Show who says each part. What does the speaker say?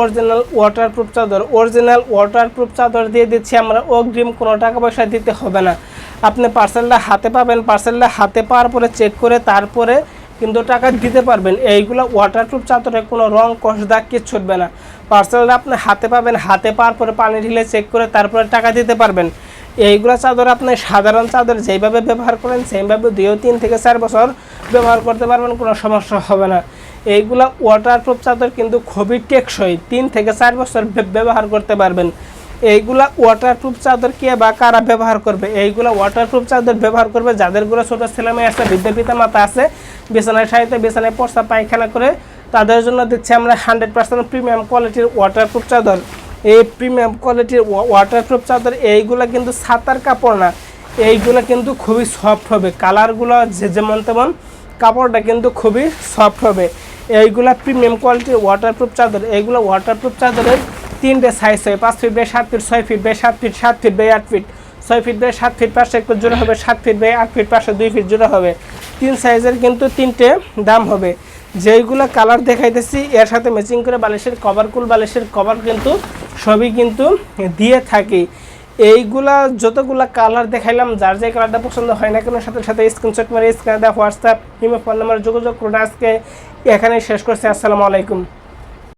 Speaker 1: Original waterproof চাদর original waterproof চাদর দিয়ে দিচ্ছি আমরা অগ্রিম কোনো টাকা পয়সা দিতে হবে না। আপনি পার্সেলটা হাতে পাবেন পার্সেলটা হাতে পাওয়ার পরে চেক করে তারপরে কিন্তু টাকা দিতে পারবেন। এইগুলো ওয়াটারপ্রুফ চাদরে কোনো রং, কষ, দাগ কিচ্ছু ছুটবে না। পার্সেলটা আপনি হাতে পাবেন, হাতে পাওয়ার পরে পানি ঢিলে চেক করে তারপরে টাকা দিতে পারবেন। এইগুলো চাদর আপনি সাধারণ চাদর যেইভাবে ব্যবহার করেন, সেইভাবে দুইও তিন থেকে চার বছর ব্যবহার করতে পারবেন, কোনো সমস্যা হবে না। এইগুলা ওয়াটারপ্রুফ চাদর কিন্তু খুবই টেকসই। তিন থেকে চার বছর ব্যবহার করতে পারবেন। এইগুলা ওয়াটারপ্রুফ চাদর কে বা কারা ব্যবহার করবে? এইগুলা ওয়াটারপ্রুফ চাদর ব্যবহার করবে যাদেরগুলো ছোটো ছেলে মেয়ে আছে বৃদ্ধ পিতা মাতা আছে, বিছানায় সারিতে বিছানায় পর্সা, পায়খানা করে তাদের জন্য দিচ্ছি আমরা হান্ড্রেড পার্সেন্ট প্রিমিয়াম কোয়ালিটির ওয়াটারপ্রুফ চাদর। এই প্রিমিয়াম কোয়ালিটির ওয়াটারপ্রুফ চাদর, এইগুলা কিন্তু ছাতার কাপড় না। এইগুলো কিন্তু খুবই সফট হবে। কালারগুলো যে যেমন তেমন, কাপড়টা কিন্তু খুবই সফট হবে। এইগুলা প্রিমিয়াম কোয়ালিটির ওয়াটারপ্রুফ চাদর, এইগুলো ওয়াটারপ্রুফ চাদরের তিনটে সাইজ হয় পাঁচ ফিট বাই সাত ফিট ছয় ফিট বাই সাত ফিট সাত ফিট বাই আট ফিট ছয় ফিট বাই সাত ফিট পাশে একটু জোড়া হবে, সাত ফিট বাই আট ফিট পাশে দুই ফিট জোড়া হবে। তিন সাইজের কিন্তু তিনটে দাম হবে। যেইগুলো কালার দেখাইতেছি, এর সাথে ম্যাচিং করে বালিশের কভার কুল বালিশের কভার কিন্তু সবই কিন্তু দিয়ে থাকি। এইগুলা যতগুলা কালার দেখাইলাম, যার যে কালারটা পছন্দ হয় না কেন, সাথে সাথে স্ক্রিনশট মারে দা হোয়াটসঅ্যাপ, ইমো ফোন নাম্বার যোগাযোগ করুন আজকে। এখানে শেষ করছি, আসসালামু আলাইকুম।